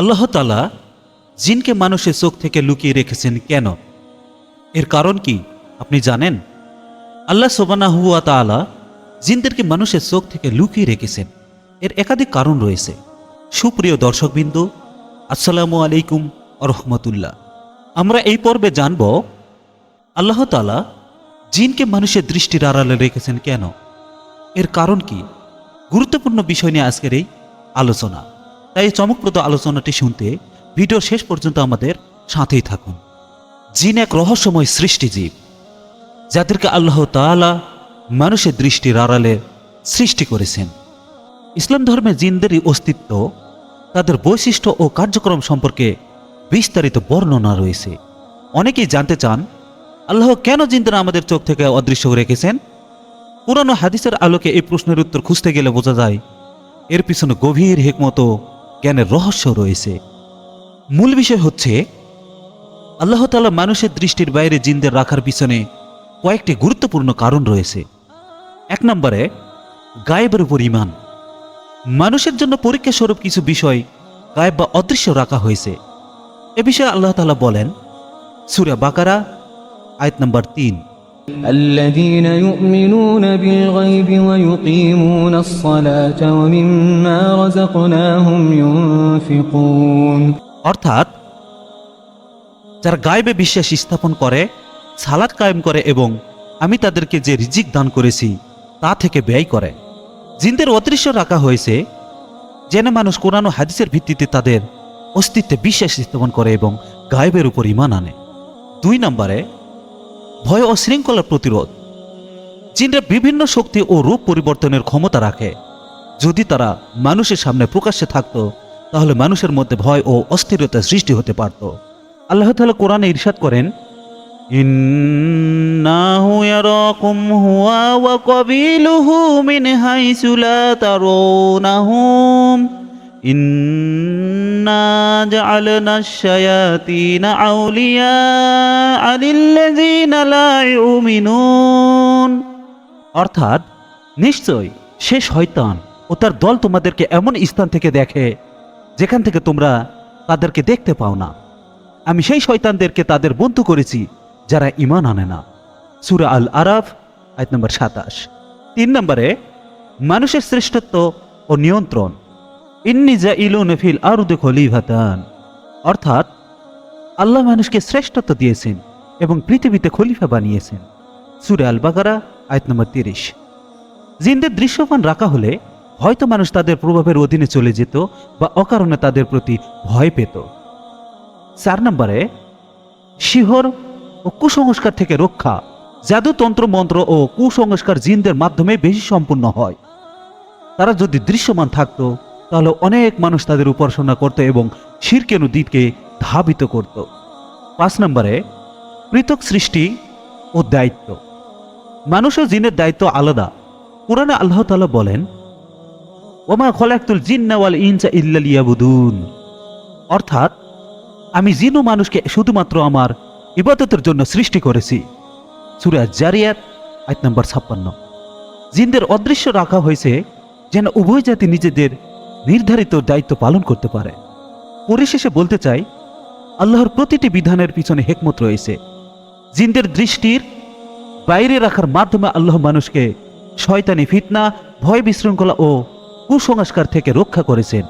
আল্লাহ তালা জিনকে মানুষের চোখ থেকে লুকিয়ে রেখেছেন কেন? এর কারণ কি আপনি জানেন? আল্লাহ সোবানা হুয়া তালা জিনদেরকে মানুষের চোখ থেকে লুকিয়ে রেখেছেন। এর একাধিক কারণ রয়েছে। সুপ্রিয় দর্শকবিন্দু, আসসালামু আলাইকুম রহমতুল্লাহ। আমরা এই পর্বে জানব, আল্লাহ তালা জিনকে মানুষের দৃষ্টির আড়ালে রেখেছেন কেন? এর কারণ কি? গুরুত্বপূর্ণ বিষয় নিয়ে আজকের এই আলোচনা। তাই এই চমকপ্রদ আলোচনাটি শুনতে ভিডিও শেষ পর্যন্ত আমাদের সাথেই থাকুন। জিন এক রহস্যময় সৃষ্টিজীব, যাদেরকে আল্লাহ তাআলা মানুষের দৃষ্টির আড়ালে সৃষ্টি করেছেন। ইসলাম ধর্মে জিনদেরই অস্তিত্ব, তাদের বৈশিষ্ট্য ও কার্যক্রম সম্পর্কে বিস্তারিত বর্ণনা রয়েছে। অনেকেই জানতে চান, আল্লাহ কেন জিনদের আমাদের চোখ থেকে অদৃশ্য রেখেছেন? পুরানো হাদিসের আলোকে এই প্রশ্নের উত্তর খুঁজতে গেলে বোঝা যায়, এর পিছনে গভীর হেকমত জ্ঞানের রহস্য রয়েছে। মূল বিষয় হচ্ছে, আল্লাহ তাআলা মানুষের দৃষ্টির বাইরে জিনদের রাখার পিছনে কয়েকটি গুরুত্বপূর্ণ কারণ রয়েছে। এক নম্বরে, গায়েবের উপর ইমান মানুষের জন্য পরীক্ষা স্বরূপ কিছু বিষয় গায়েব বা অদৃশ্য রাখা হয়েছে। এ বিষয়ে আল্লাহ তাআলা বলেন, সুরা বাকারা, আয়াত নম্বর তিন। الذين يؤمنون بالغيب ويقيمون الصلاة ومما رزقناهم ينفقون. অর্থাৎ, যারা গায়েবে বিশ্বাস স্থাপন করে সালাদ কায়েম করে এবং আমি তাদেরকে যে রিজিক দান করেছি, তা থেকে ব্যয় করে। জিনদের অদৃশ্য রাখা হয়েছে, যেন মানুষ কোরআন ও হাদিসের ভিত্তিতে তাদের অস্তিত্বে বিশ্বাস স্থাপন করে এবং গায়েবের উপর ইমান আনে। দুই নম্বরে ভয় ও শৃঙ্খলার প্রতিরোধ। জিনরা বিভিন্ন শক্তি ও রূপ পরিবর্তনের ক্ষমতা রাখে। যদি তারা মানুষের সামনে প্রকাশ্যে থাকত, তাহলে মানুষের মধ্যে ভয় ও অস্থিরতা সৃষ্টি হতে পারত। আল্লাহ তাআলা কোরআনে ইরশাদ করেন, ইন্নাহু অর্থাৎ, নিশ্চয় সে শয়তান ও তার দল তোমাদেরকে এমন স্থান থেকে দেখে যেখান থেকে তোমরা তাদেরকে দেখতে পাও না। আমি সেই শয়তানদেরকে তাদের বন্ধু করেছি যারা ইমান আনে না। সুরা আল আরাফ আয়াত নম্বর সাতাশ। তিন নম্বরে, মানুষের শ্রেষ্ঠত্ব ও নিয়ন্ত্রণ। ইন্নি যা ইলু নফিল আরুদে অর্থাৎ, আল্লাহ মানুষকে শ্রেষ্ঠত্ব দিয়েছেন এবং পৃথিবীতে খলিফা বানিয়েছেন। সুরে আল বাগারা আয়ত নম্বর তিরিশ। জিনদের দৃশ্যমান রাখা হলে হয়তো মানুষ তাদের প্রভাবের অধীনে চলে যেত বা অকারণে তাদের প্রতি ভয় পেত। চার নম্বরে, শিহর ও কুসংস্কার থেকে রক্ষা জাদু তন্ত্র মন্ত্র ও কুসংস্কার জিনদের মাধ্যমে বেশি সম্পূর্ণ হয়। তারা যদি দৃশ্যমান থাকতো তাহলে অনেক মানুষ তাদের উপাসনা করত এবং শিরকেনু দিককে ধাবিত করত। পাঁচ নম্বরে, পৃথক সৃষ্টি ও দায়িত্ব। মানুষ ও জিনের দায়িত্ব আলাদা। কোরআনে আল্লাহ তাআলা বলেন, ওমা খলাকতুল জিন্না ওয়াল ইনসা ইল্লা লিয়াবুদুন। অর্থাৎ, আমি জিন ও মানুষকে শুধুমাত্র আমার ইবাদতের জন্য সৃষ্টি করেছি। সূরা জারিয়াত, আয়াত নম্বর ছাপ্পান্ন। জিনদের অদৃশ্য রাখা হয়েছে যেন উভয় জাতি নিজেদের নির্ধারিত দায়িত্ব পালন করতে পারে। পরিশেষে বলতে চাই, আল্লাহর প্রতিটি বিধানের পিছনে হেকমত রয়েছে। জিনদের দৃষ্টির বাইরে রাখার মাধ্যমে আল্লাহ মানুষকে শয়তানি ফিতনা, ভয় বিশৃঙ্খলা ও কুসংস্কার থেকে রক্ষা করেছেন।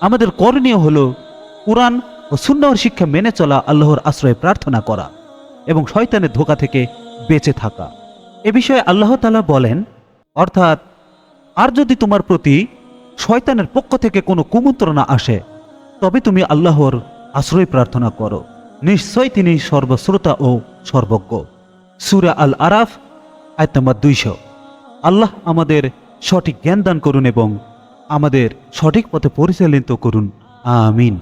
আমাদের করণীয় হল কোরআন ও সুন্নাহর শিক্ষা মেনে চলা, আল্লাহর আশ্রয়ে প্রার্থনা করা এবং শয়তানের ধোকা থেকে বেঁচে থাকা। এ বিষয়ে আল্লাহ তাআলা বলেন, অর্থাৎ, আর যদি তোমার প্রতি শয়তানের পক্ষ থেকে কোনো কুমন্ত্রণা আসে, তবে তুমি আল্লাহর আশ্রয় প্রার্থনা করো। নিশ্চয় তিনি সর্বশ্রোতা ও সর্বজ্ঞ। সুরা আল আরাফ আয়াত নম্বর দুইশো। আল্লাহ আমাদের সঠিক জ্ঞান দান করুন এবং আমাদের সঠিক পথে পরিচালিত করুন। আমিন।